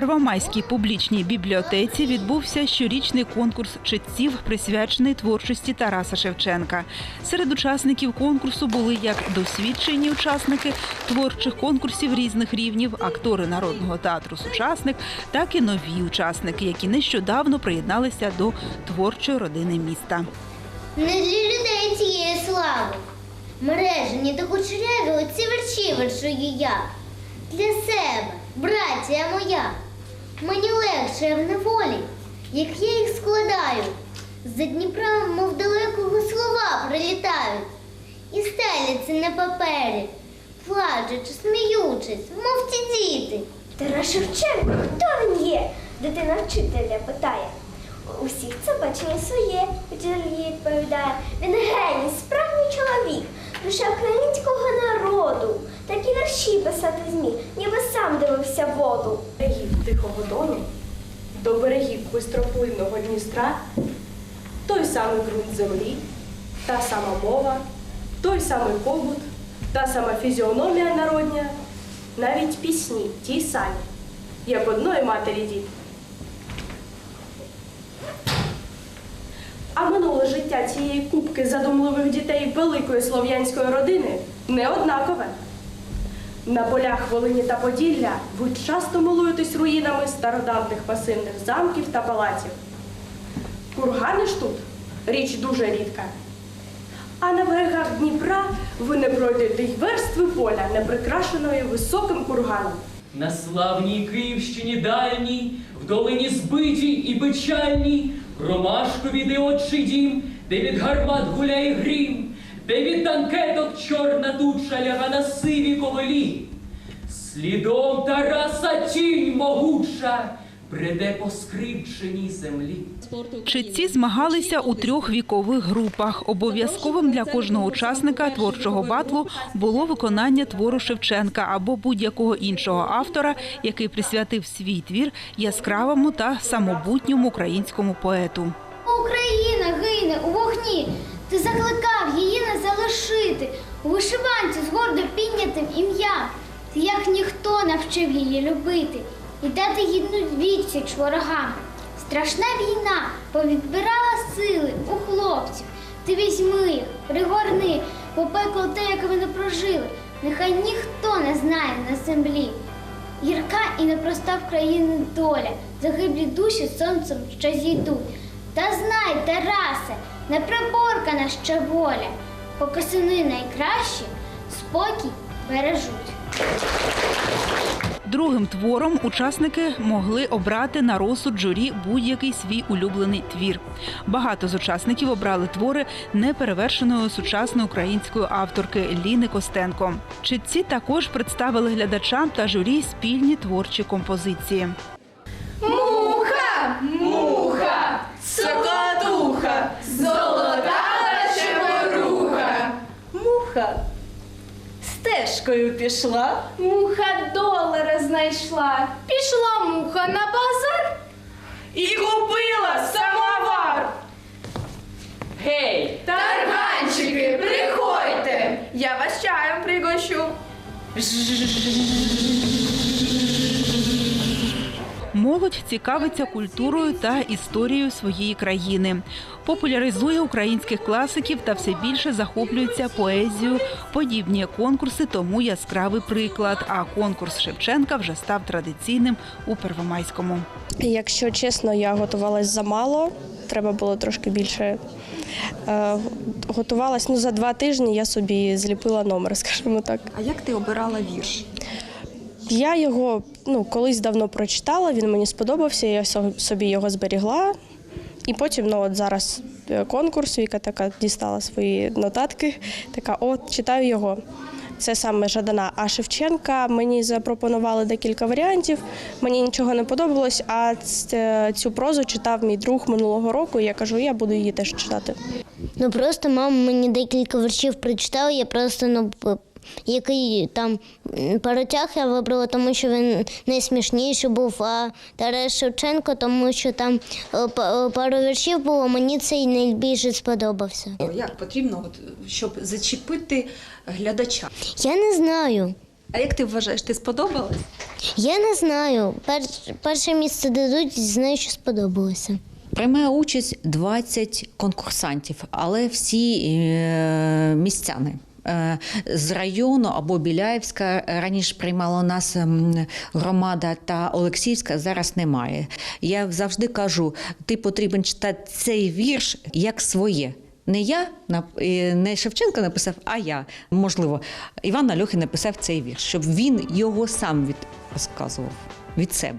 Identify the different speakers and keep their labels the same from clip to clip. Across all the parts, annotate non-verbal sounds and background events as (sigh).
Speaker 1: Первомайській публічній бібліотеці відбувся щорічний конкурс читців, присвячений творчості Тараса Шевченка. Серед учасників конкурсу були як досвідчені учасники творчих конкурсів різних рівнів, актори народного театру сучасник, так і нові учасники, які нещодавно приєдналися до творчої родини міста.
Speaker 2: Не для людей цієї слави. Мережені та кучеряві оці верші вершую я. Для себе, братія моя. Мені легше я в неволі, як я їх складаю. За Дніпра, мов далекого слова прилітають. І стеляться на папері, плачучи, сміючись, мов ті діти.
Speaker 3: Тарас Шевченко, хто він є? Дитина вчителя питає. У всіх це бачення своє, вчитель їй відповідає. Він геній, справжній чоловік, душа українського народу. Такі вірші писати зміг, ніби сам дивився воду.
Speaker 4: берегів Тихого Дону до берегів бистроплинного Дністра той самий ґрунт землі, та сама мова, той самий побут, та сама фізіономія народня, навіть пісні ті самі, як одної матері дід. А минуле життя цієї купки задумливих дітей великої слов'янської родини не однакове. На полях Волині та Поділля ви часто милуєтесь руїнами стародавних пасивних замків та палаців. Кургани ж тут річ дуже рідка. А на берегах Дніпра ви не пройдете й верстви поля, не прикрашеної високим курганом.
Speaker 5: На славній Київщині дальній, в долині збитій і печальній, Ромашкові де отчий дім, де від гармат гуляє грім, де від танкеток чорна туча ляга на сиві ковелі. Слідом Тараса тінь могуча бреде по скривченій землі.
Speaker 1: Читці змагалися у трьох вікових групах. Обов'язковим для кожного учасника творчого батлу було виконання твору Шевченка або будь-якого іншого автора, який присвятив свій твір яскравому та самобутньому українському поету.
Speaker 2: Україна вогні. Ти закликав її не залишити у вишиванці з гордо піднятим ім'ям. Ти як ніхто навчив її любити і дати гідну відсіч ворогам. Страшна війна повідбирала сили у хлопців. Ти візьми їх, пригорни, попекло те, як вони прожили. Нехай ніхто не знає на землі. Гірка і непроста в країни доля, загиблі душі сонцем що зійдуть. Та знай, Тарасе, не приборкана ще воля, поки сини найкращі спокій бережуть.
Speaker 1: Другим твором учасники могли обрати на розсуд журі будь-який свій улюблений твір. Багато з учасників обрали твори неперевершеної сучасної української авторки Ліни Костенко. Читці також представили глядачам та журі спільні творчі композиції.
Speaker 6: Муха, муха, сокотуха, золота чеборуха.
Speaker 7: Муха стежкою пішла.
Speaker 6: Муха долара знайшла. Пішла муха на базар.
Speaker 4: І купила самовар!
Speaker 6: Гей, тарганчики, приходьте. Я вас чаєм пригощу.
Speaker 1: Молодь цікавиться культурою та історією своєї країни, популяризує українських класиків та все більше захоплюється поезією. Подібні конкурси тому яскравий приклад. А конкурс Шевченка вже став традиційним у Первомайському.
Speaker 8: Якщо чесно, я готувалась замало. Треба було трошки більше. Е, Готувалась ну, за два тижні, я собі зліпила номер, (laughs) скажімо так.
Speaker 7: А як ти обирала вірш?
Speaker 8: Я його ну, колись давно прочитала, він мені сподобався, я собі його зберігла. І потім, ну от зараз е, конкурс, Віка така дістала свої нотатки, така, от читаю його. Це саме Жадана. А Шевченка мені запропонували декілька варіантів. Мені нічого не подобалось. А цю прозу читав мій друг минулого року. І я кажу, я буду її теж читати.
Speaker 2: Ну просто мама мені декілька віршів прочитала, я просто ну, який там паротяг я вибрала, тому що він найсмішніший був, а Тарас Шевченко, тому що там е, е, пару віршів було, мені цей найбільше сподобався.
Speaker 7: Як потрібно, щоб зачепити глядача?
Speaker 2: Я не знаю.
Speaker 7: А як ти вважаєш, ти сподобалась?
Speaker 2: Я не знаю. Пер- перше місце дадуть, знаю, що сподобалося.
Speaker 9: Приймає участь 20 конкурсантів, але всі е, містяни. Е, З району або Біляївська раніше приймала нас ем, громада та Олексіївська, зараз немає. Я завжди кажу: ти потрібен читати цей вірш як своє. Не я не Шевченко написав, а я. Можливо, Іван Альохін написав цей вірш, щоб він його сам від розказував від себе.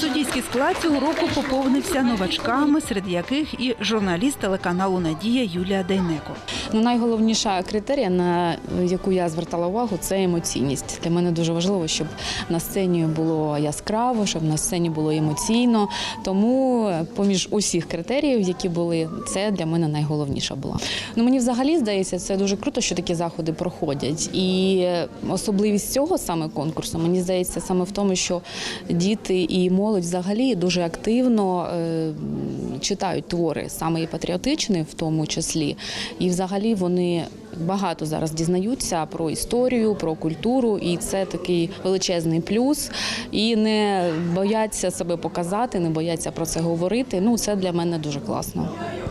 Speaker 1: Суддівський склад цього року поповнився новачками, серед яких і журналіст телеканалу Надія Юлія Дейнеко.
Speaker 10: Ну, найголовніша критерія, на яку я звертала увагу, це емоційність. Для мене дуже важливо, щоб на сцені було яскраво, щоб на сцені було емоційно. Тому поміж усіх критеріїв, які були, це для мене найголовніша була. Ну мені взагалі здається, це дуже круто, що такі заходи проходять. І особливість цього саме конкурсу, мені здається, саме в тому, що діти і молодь взагалі дуже активно е, читають твори, саме і патріотичні, в тому числі. І взагалі вони багато зараз дізнаються про історію, про культуру, і це такий величезний плюс. І не бояться себе показати, не бояться про це говорити. Ну це для мене дуже класно.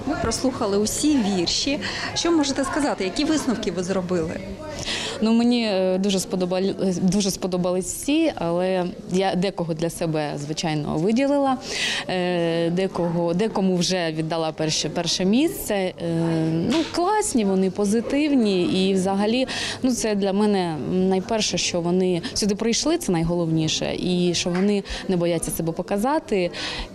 Speaker 7: Ми прослухали усі вірші. Що можете сказати? Які висновки ви зробили?
Speaker 10: Ну мені е, дуже сподобали дуже сподобались всі, але я декого для себе звичайно виділила. Е, Декого декому вже віддала перше перше місце. Е, Ну класні, вони позитивні, і взагалі, ну це для мене найперше, що вони сюди прийшли. Це найголовніше, і що вони не бояться себе показати.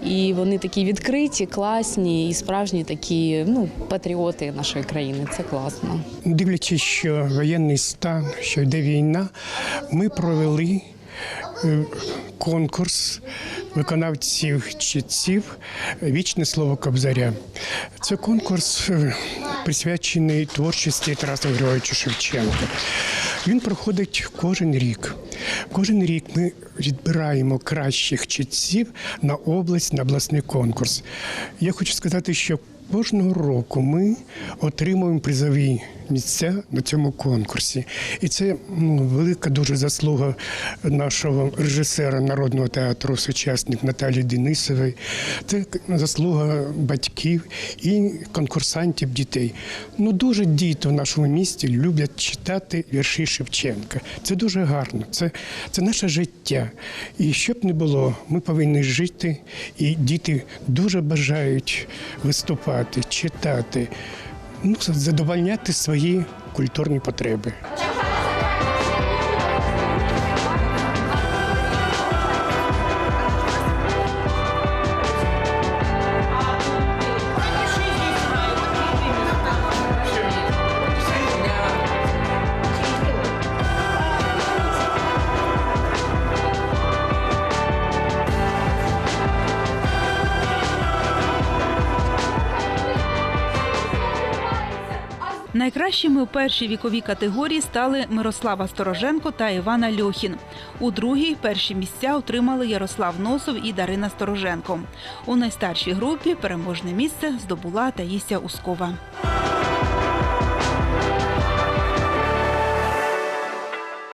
Speaker 10: І вони такі відкриті, класні і справжні такі ну патріоти нашої країни. Це класно.
Speaker 11: Дивлячись, що воєнний стан, що йде війна, ми провели е, конкурс виконавців читців Вічне слово Кобзаря. Це конкурс е, присвячений творчості Тараса Григоровича Шевченка. Він проходить кожен рік. Кожен рік ми відбираємо кращих читців на область, на обласний конкурс. Я хочу сказати, що Кожного року ми отримуємо призові місця на цьому конкурсі, і це ну, велика дуже заслуга нашого режисера народного театру сучасник Наталії Денисової. Це заслуга батьків і конкурсантів дітей. Ну дуже діти в нашому місті люблять читати вірші Шевченка. Це дуже гарно. Це, це наше життя. І щоб не було, ми повинні жити, і діти дуже бажають виступати читати, ну, задовольняти свої культурні потреби.
Speaker 1: Найкращими у першій віковій категорії стали Мирослава Стороженко та Івана Льохін. У другій перші місця отримали Ярослав Носов і Дарина Стороженко. У найстаршій групі переможне місце здобула Таїся Ускова.